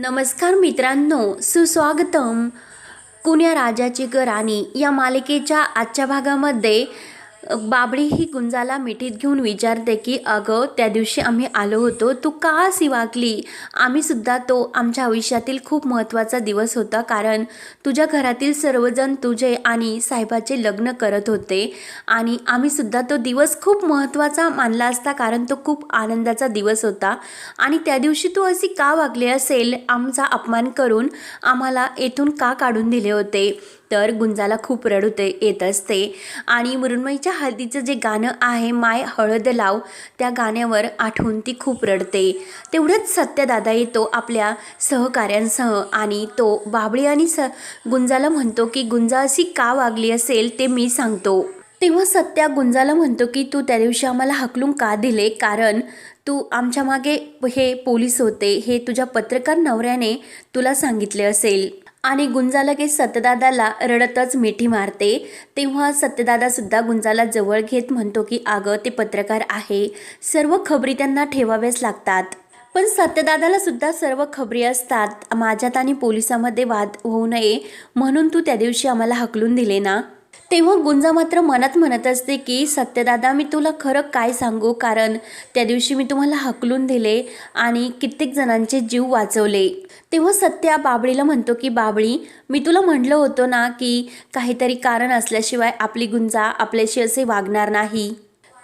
नमस्कार मित्रांनो सुस्वागतम. कुण्या राजाची ग राणी या मालिकेच्या आजच्या भागामध्ये बाबळी ही गुंजाला मिठीत घेऊन विचारते की अगं त्या दिवशी आम्ही आलो होतो. तू का सिवाकली वागली तो आमच्या आयुष्यातील खूप महत्त्वाचा दिवस होता कारण तुझ्या घरातील सर्वजण तुझे आणि साहेबाचे लग्न करत होते आणि आम्ही सुद्धा तो दिवस खूप महत्त्वाचा मानला असता कारण तो खूप आनंदाचा दिवस होता. आणि त्या दिवशी तू अशी का वागली असेल? आमचा अपमान करून आम्हाला येथून का काढून दिले होते? तर गुंजाला खूप रडूते येत असते. आणि मृण्मयीच्या हळदीचं जे गाणं आहे माय हळद लाव त्या गाण्यावर आठवून ती खूप रडते. तेवढंच सत्यदादा येतो आपल्या सहकाऱ्यांसह आणि तो बाबळी आणि स गुंजाला म्हणतो की गुंजा अशी का वागली असेल ते मी सांगतो. तेव्हा सत्या गुंजाला म्हणतो की तू त्या दिवशी आम्हाला हकलून का दिले? कारण तू आमच्या मागे हे पोलीस होते. हे तुझ्या पत्रकार नवऱ्याने तुला सांगितले असेल. आणि गुंजा लगेच सत्यदादाला रडतच मिठी मारते. तेव्हा सत्यदादासुद्धा गुंजाला जवळ घेत म्हणतो की अगं ते पत्रकार आहे. सर्व खबरी त्यांना ठेवाव्याच लागतात. पण सत्यदादाला सुद्धा सर्व खबरी असतात. माझ्यात आणि पोलिसामध्ये वाद होऊ नये. म्हणून तू त्या दिवशी आम्हाला हकलून दिले ना? तेव्हा गुंजा मात्र मनात म्हणत असते की सत्यदादा मी तुला खरं काय सांगू? कारण त्या दिवशी मी तुम्हाला हकलून दिले आणि कित्येक जणांचे जीव वाचवले. तेव्हा सत्या बाबळीला म्हणतो की बाबळी मी तुला म्हटलं होतं ना की काहीतरी कारण असल्याशिवाय आपली गुंजा आपल्याशी असे वागणार नाही.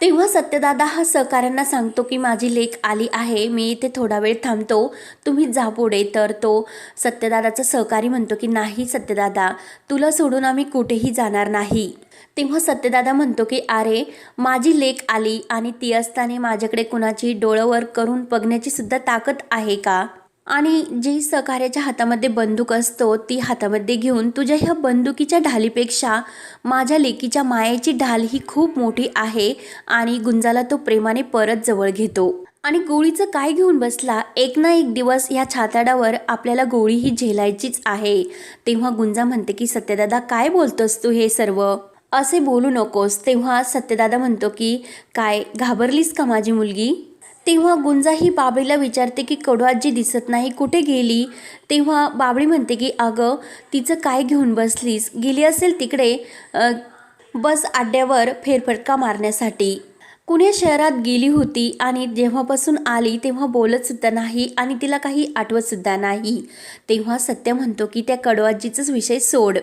तेव्हा सत्यदादा हा सहकाऱ्यांना सांगतो की माझी लेख आली आहे मी इथे थोडा वेळ थांबतो तुम्ही जा पुढे. तर तो सत्यदादाचा सहकारी म्हणतो की नाही सत्यदादा तुला सोडून आम्ही कुठेही जाणार नाही. तेव्हा सत्यदादा म्हणतो की अरे माझी लेख आली आणि ती असताना माझ्याकडे कुणाची डोळंवर करून बघण्याची सुद्धा ताकद आहे का? आणि जी सहकार्याच्या हातामध्ये बंदूक असतो ती हातामध्ये घेऊन तुझ्या ह्या बंदुकीच्या ढालीपेक्षा माझ्या लेकीच्या मायेची ढाल ही खूप मोठी आहे आणि गुंजाला तो प्रेमाने परत जवळ घेतो. आणि गोळीचं काय घेऊन बसला? एक ना एक दिवस ह्या छाताडावर आपल्याला गोळी ही झेलायचीच आहे. तेव्हा गुंजा म्हणते की सत्यदादा काय बोलतोस तू हे सर्व? असे बोलू नकोस. तेव्हा सत्यदादा म्हणतो की काय घाबरलीस का माझी मुलगी? तेव्हा गुंजा ही बाबळीला विचारते की कडवाजी दिसत नाही कुठे गेली? तेव्हा बाबळी म्हणते की अगं तिचं काय घेऊन बसलीस? गेली असेल तिकडे बस अड्ड्यावर फेरफटका मारण्यासाठी. कुण्या शहरात गेली होती आणि जेव्हापासून आली तेव्हा बोलतसुद्धा नाही आणि तिला काही आठवत सुद्धा नाही. तेव्हा सत्य म्हणतो की त्या कडवाजीचाच विषय सोड.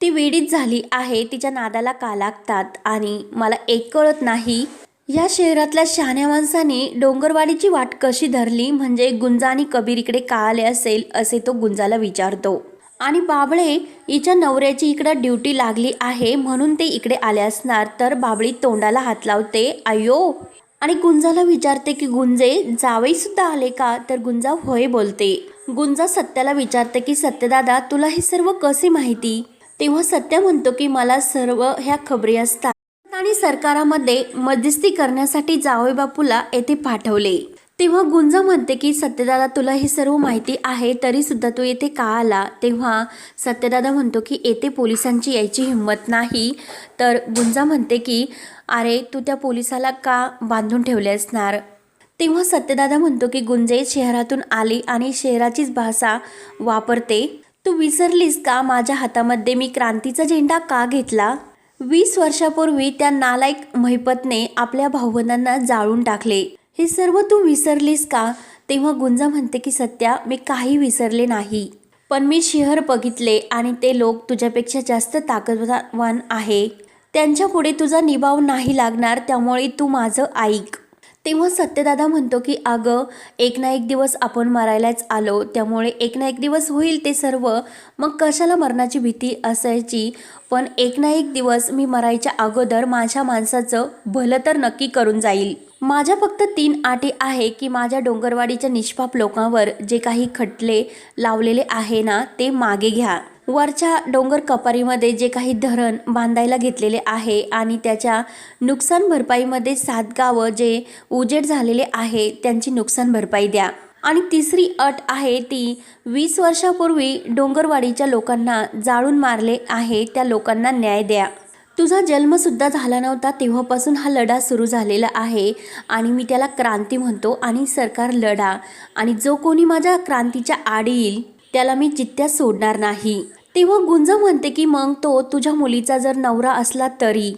ती वेडीच झाली आहे तिच्या नादाला का लागतात आणि मला एक कळत नाही. या शहरातल्या शहाण्या माणसाने डोंगरवाडीची वाट कशी धरली? म्हणजे गुंजा आणि कबीर इकडे का आले असेल? असे तो गुंजाला विचारतो. आणि बाबळे हिच्या नवऱ्याची इकडं ड्युटी लागली आहे म्हणून ते इकडे आले असणार. तर बाबळी तोंडाला हात लावते अयो आणि गुंजाला विचारते की गुंजे जावई सुद्धा आले का? तर गुंजा होय बोलते. गुंजा सत्याला विचारते की सत्यदादा तुला हे सर्व कसे माहिती? तेव्हा सत्य म्हणतो की मला सर्व ह्या खबरी असतात. आणि सरकारामध्ये मध्यस्थी करण्यासाठी जावई बापूला येथे पाठवले. तेव्हा गुंजा म्हणते की सत्यदादा तुला हे सर्व माहिती आहे तरी सुद्धा तू येथे का आला? तेव्हा सत्यदादा म्हणतो की येथे पोलिसांची यायची हिंमत नाही. तर गुंजा म्हणते की अरे तू त्या पोलिसाला का बांधून ठेवले असणार? तेव्हा सत्यदादा म्हणतो की गुंजे शहरातून आली आणि शहराचीच भाषा वापरते. तू विसरलीस का? माझ्या हातामध्ये मी क्रांतीचा झेंडा का घेतला? वीस वर्षापूर्वी त्या नालायक महिपतने आपल्या भावनांना जाळून टाकले. हे सर्व तू विसरलीस का? तेव्हा गुंजा म्हणते की सत्या मी काही विसरले नाही. पण मी शहर बघितले आणि ते लोक तुझ्यापेक्षा जास्त ताकदवान आहे. त्यांच्या पुढे तुझा निभाव नाही लागणार त्यामुळे तू माझं ऐक. तेव्हा सत्यदादा म्हणतो की अगं एक ना एक दिवस आपण मरायलाच आलो. त्यामुळे एक ना एक दिवस होईल ते सर्व. मग कशाला मरणाची भीती असायची? पण एक ना एक दिवस मी मरायच्या अगोदर माझ्या माणसाचं भलं तर नक्की करून जाईल. माझ्या फक्त तीन आटी आहे की माझ्या डोंगरवाडीच्या निष्पाप लोकांवर जे काही खटले लावलेले आहे ना ते मागे घ्या. वरच्या डोंगर कपारीमध्ये जे काही धरण बांधायला घेतलेले आहे आणि त्याच्या नुकसान भरपाईमध्ये सात गावं जे उजेड झालेले आहे त्यांची नुकसान भरपाई द्या. आणि तिसरी अट आहे ती वीस वर्षापूर्वी डोंगरवाडीच्या लोकांना जाळून मारले आहे त्या लोकांना न्याय द्या. तुझा जन्मसुद्धा झाला नव्हता तेव्हापासून हा लढा सुरू झालेला आहे आणि मी त्याला क्रांती म्हणतो आणि सरकार लढा. आणि जो कोणी माझ्या क्रांतीच्या आड येईल त्याला मी जित्त्या सोडणार नाही. तेव्हा गुंजा म्हणते की मग तो तुझ्या मुलीचा जर नवरा असला तरी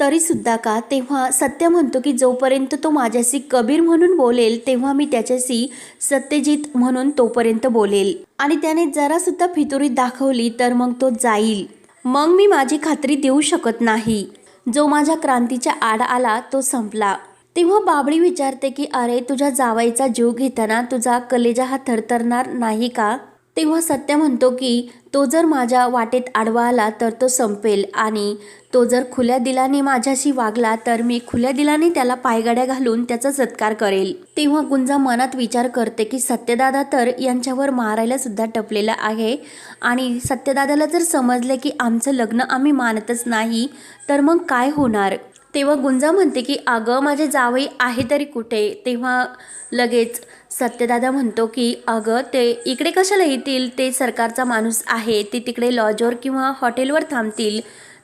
तरी सुद्धा का? तेव्हा सत्य म्हणतो की जोपर्यंत तो माझ्याशी कबीर म्हणून बोलेल तेव्हा मी त्याच्याशी सत्यजित म्हणून तोपर्यंत बोलेल. आणि त्याने जरा सुद्धा फितुरीत दाखवली तर मग तो जाईल. मग मी माझी खात्री देऊ शकत नाही. जो माझ्या क्रांतीच्या आड आला तो संपला. तेव्हा बाबळी विचारते की अरे तुझ्या जावाईचा जीव घेताना तुझा कलेजा हा थरथरणार नाही का? तेव्हा सत्य म्हणतो की तो जर माझ्या वाटेत आडवा आला तर तो संपेल आणि तो जर खुल्या दिलाने माझ्याशी वागला तर मी खुल्या दिलाने त्याला पायगाड्या घालून त्याचा सत्कार करेल. तेव्हा गुंजा मनात विचार करते की सत्यदादा तर यांच्यावर मारायला सुद्धा टपलेला आहे आणि सत्यदादाला जर समजले की आमचं लग्न आम्ही मानतच नाही तर मग काय होणार? तेव्हा गुंजा म्हणते की अगं माझे जावई आहे तरी कुठे? तेव्हा लगेच सत्यदादा म्हणतो की अगं ते इकडे कशाला येतील? ते सरकारचा माणूस आहे. ते तिकडे लॉजवर किंवा हॉटेलवर थांबतील.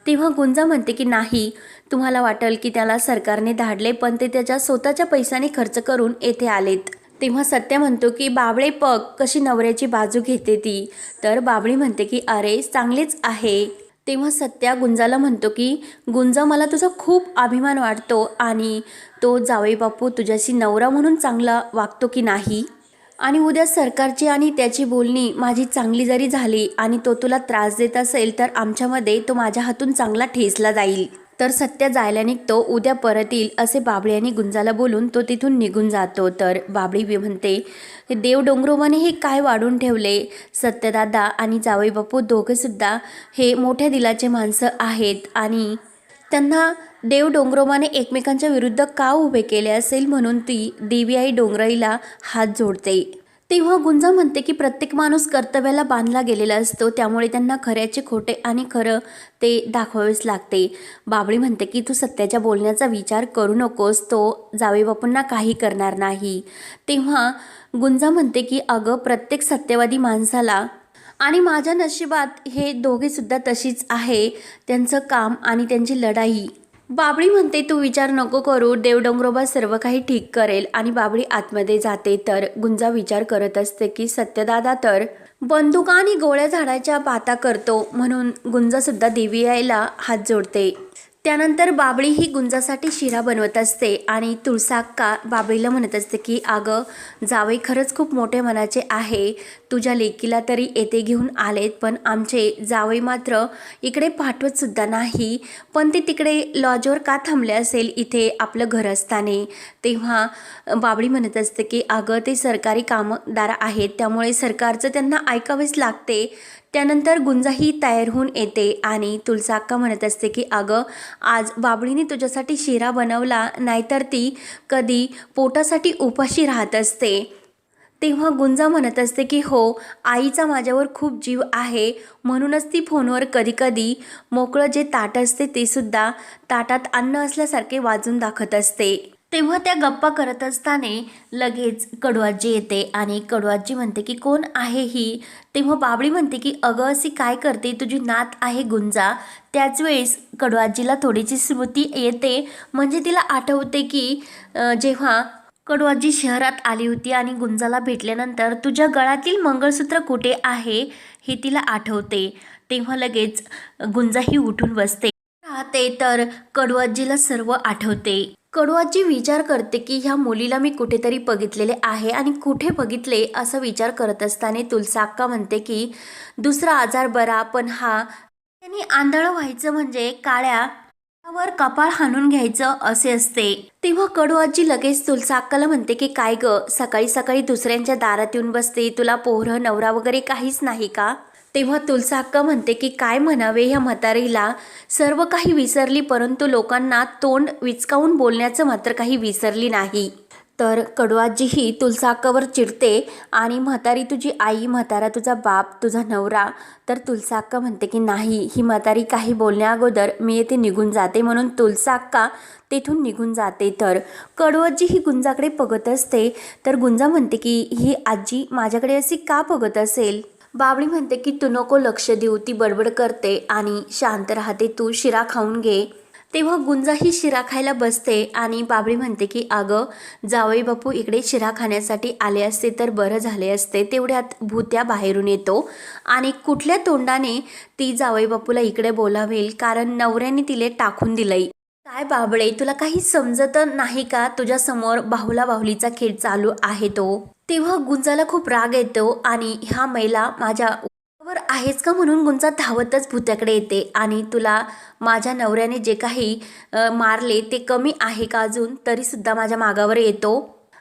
तेव्हा गुंजा म्हणते की नाही. तुम्हाला वाटेल की त्याला सरकारने धाडले पण ते त्याच्या स्वतःच्या पैशाने खर्च करून येथे आलेत. तेव्हा सत्य म्हणतो की बाबळे पग. कशी नवऱ्याची बाजू घेते ती? तर बाबळी म्हणते की अरे चांगलेच आहे. तेव्हा सत्या गुंजाला म्हणतो की गुंजा मला तुझा खूप अभिमान वाटतो आणि तो जावई बापू तुझ्याशी नवरा म्हणून चांगला वागतो की नाही? आणि उद्या सरकारची आणि त्याची बोलणी माझी चांगली जरी झाली आणि तो तुला त्रास देत असेल तर आमच्यामध्ये तो माझ्या हातून चांगला ठेचला जाईल. तर सत्य जायला निघतो उद्या परत येईल असे बाबळी आणि गुंजाला बोलून तो तिथून निघून जातो. तर बाबळी म्हणते देव डोंगरोबाने हे काय वाढून ठेवले? सत्यदादा आणि जावई बापू दोघेसुद्धा हे मोठ्या दिलाचे माणसं आहेत आणि त्यांना देव डोंगरोबाने एकमेकांच्या विरुद्ध का उभे केले असेल म्हणून ती देवी आई डोंगराईला हात जोडते. तेव्हा गुंजा म्हणते की प्रत्येक माणूस कर्तव्याला बांधला गेलेला असतो त्यामुळे त्यांना खऱ्याचे खोटे आणि खरं ते दाखवावेच लागते. बाबळी म्हणते की तू सत्याच्या बोलण्याचा विचार करू नकोस तो जावे बापूंना काही करणार नाही. तेव्हा गुंजा म्हणते की अगं प्रत्येक सत्यवादी माणसाला आणि माझ्या नशिबात हे दोघेसुद्धा तशीच आहे. त्यांचं काम आणि त्यांची लढाई बाबळी म्हणते तू विचार नको करू. देवडोंगरोबा सर्व काही ठीक करेल आणि बाबळी आतमध्ये जाते तर गुंजा विचार करत असते की सत्यदादा तर बंदुका आणि गोळ्या झाडाच्या पाता करतो. म्हणून गुंजासुद्धा देवी यायला हात जोडते. त्यानंतर बाबळी ही गुंजासाठी शिरा बनवत असते आणि तुळसाक्का बाबळीला म्हणत असते की अगं जावई खरंच खूप मोठे मनाचे आहे. तुझ्या लेकीला तरी येथे घेऊन आलेत पण आमचे जावई मात्र इकडे पाठवतसुद्धा नाही. पण ते तिकडे लॉजवर का थांबले असेल? इथे आपलं घर असताने. तेव्हा बाबळी म्हणत असते की अगं ते सरकारी कामदार आहेत त्यामुळे सरकारचं त्यांना ऐकावेच लागते. त्यानंतर गुंजाही तयार होऊन येते आणि तुलसाक्का म्हणत असते की अगं आज बाबळीने तुझ्यासाठी शिरा बनवला नाहीतर ती कधी पोटासाठी उपाशी राहत असते. तेव्हा गुंजा म्हणत असते की हो आईचा माझ्यावर खूप जीव आहे म्हणूनच ती फोनवर कधीकधी मोकळं जे ताट असते ते सुद्धा ताटात अन्न असल्यासारखे वाजून दाखवत असते. तेव्हा त्या गप्पा करत असताना लगेच कडवाजी येते आणि कडवाजी म्हणते की कोण आहे ही? तेव्हा बाबळी म्हणते की अगं अशी काय करते? तुझी नात आहे गुंजा. त्याच वेळेस कडवाजीला थोडीशी स्मृती येते. म्हणजे तिला आठवते की जेव्हा कडवाजी शहरात आली होती आणि गुंजाला भेटल्यानंतर तुझ्या गळातील मंगळसूत्र कुठे आहे? हे तिला आठवते. तेव्हा लगेच गुंजाही उठून बसते. राहते तर कडवाजीला सर्व आठवते. कडवाजी विचार करते की ह्या मुलीला मी कुठेतरी बघितलेले आहे आणि कुठे बघितले असा विचार करत असताना तुलसाक्का म्हणते की दुसरा आजार बरा पण हा त्यांनी आंधळ व्हायचं म्हणजे काळ्या वर कपाळ हाणून घ्यायचं असे असते. तेव्हा कडू आजी लगेच तुलसा अक्काला म्हणते की काय ग सकाळी सकाळी दुसऱ्यांच्या दारात येऊन बसते तुला पोहरं नवरा वगैरे काहीच नाही का? तेव्हा तुलसा अक्का म्हणते की काय म्हणावे ह्या म्हातारीला? सर्व काही विसरली परंतु लोकांना तोंड विचकावून बोलण्याचं मात्र काही विसरली नाही. तर कडवाजीही तुलसा अक्कावर चिडते आणि म्हातारी तुझी आई म्हातारा तुझा बाप तुझा नवरा. तर तुलसा अक्का म्हणते की नाही ही म्हातारी काही बोलण्या अगोदर मी येथे निघून जाते. म्हणून तुलसा अक्का तेथून निघून जाते. तर कडवजी ही गुंजाकडे बघत असते. तर गुंजा म्हणते की ही आजी माझ्याकडे अशी का बघत असेल? बाबळी म्हणते की तू नको लक्ष देऊ ती बडबड करते आणि शांत राहते तू शिरा खाऊन घे. तेव्हा गुंजा ही शिरा खायला बसते आणि बाबळी म्हणते की अगं जावई बापू इकडे शिरा खाण्यासाठी आले असते तर बरं झाले असते तेवढ्यात भूत्या बाहेरून येतो आणि कुठल्या तोंडाने ती जावई बापूला इकडे बोलावेल कारण नवऱ्याने तिले टाकून दिलंय. काय बाबळे तुला काही समजत नाही का? तुझ्या समोर बाहुला बाहुलीचा खेळ चालू आहे तो. तेव्हा गुंजाला खूप राग येतो आणि ह्या महिला माझ्या वर आहेच का म्हणून गुंजा धावतच भूत्याकडे येते आणि तुला माझ्या नवऱ्याने जे काही मारले ते कमी आहे का अजून? तरीसुद्धा माझ्या मागावर येतो.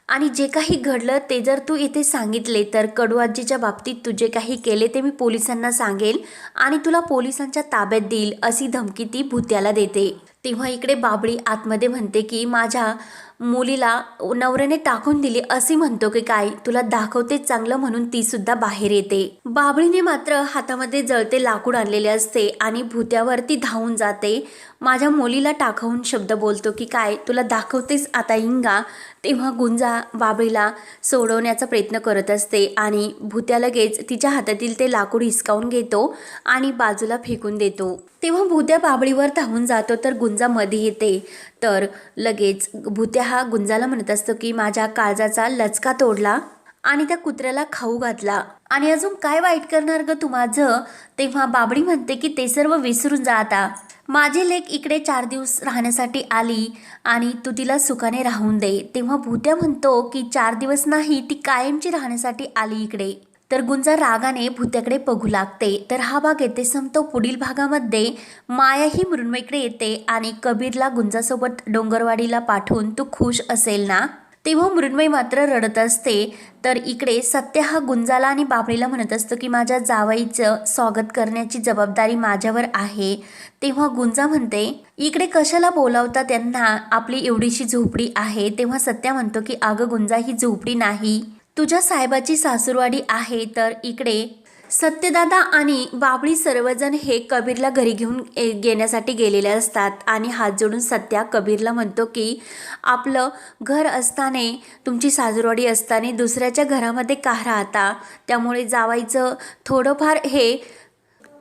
आणि जे काही घडलं ते जर तू इथे सांगितले तर कडूआजीच्या बाबतीत तू जे काही केले ते मी पोलिसांना सांगेल आणि तुला पोलिसांच्या ताब्यात देईल अशी धमकी ती भूत्याला देते. तेव्हा इकडे बाबळी आतमध्ये म्हणते की माझ्या मुलीला नवऱ्याने टाकून दिली असे म्हणतो की काय तुला दाखवते चांगलं म्हणून ती सुद्धा बाहेर येते. बाबळीने मात्र हातामध्ये जळते लाकूड आणलेले असते आणि भूत्यावरती धावून जाते. माझ्या मुलीला टाकवून शब्द बोलतो की काय तुला दाखवतेच आता इंगा तेव्हा गुंजा बाबळीला सोडवण्याचा प्रयत्न करत असते आणि भूत्या लगेच तिच्या हातातील ते लाकूड हिसकावून घेतो आणि बाजूला फेकून देतो. तेव्हा भूत्या बाबळीवर धावून जातो तर गुंजा मध्ये येते. तर लगेच भूत्या हा गुंजाला म्हणत असतो की माझ्या काळजाचा लचका तोडला आणि त्या कुत्र्याला खाऊ घातला. आणि अजून काय वाईट करणार ग तू माझं? तेव्हा बाबडी म्हणते की ते सर्व विसरून जा आता. माझे लेक इकडे चार दिवस राहण्यासाठी आली आणि तू तिला सुखाने राहून दे. तेव्हा भूत्या म्हणतो की चार दिवस नाही ती कायमची राहण्यासाठी आली इकडे. तर गुंजा रागाने भूत्याकडे बघू लागते. तर हा भाग येते संपतो. पुढील भागामध्ये माया ही मृण्मयीकडे येते आणि कबीरला गुंजासोबत डोंगरवाडीला पाठवून तू खुश असेल ना? तेव्हा मृण्मयी मात्र रडत असते. तर इकडे सत्य हा गुंजाला आणि बाबळीला म्हणत असतो की माझ्या जावईचं स्वागत करण्याची जबाबदारी माझ्यावर आहे. तेव्हा गुंजा म्हणते इकडे कशाला बोलावता त्यांना? आपली एवढीशी झोपडी आहे. तेव्हा सत्या म्हणतो की अगं गुंजा ही झोपडी नाही. तुझ्या साहेबाची सासूरवाडी आहे तर इकडे सत्यदादा आणि बाबळी सर्वजण हे कबीरला घरी घेऊन घेण्यासाठी गेलेले असतात. आणि हात जोडून सत्या कबीरला म्हणतो की आपलं घर असताना तुमची सासूरवाडी असताना दुसऱ्याच्या घरामध्ये का राहता? त्यामुळे जावायचं थोडंफार हे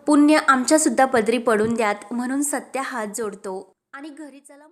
पुण्य आमच्यासुद्धा पदरी पडून द्यात. म्हणून सत्या हात जोडतो. आणि घरी चला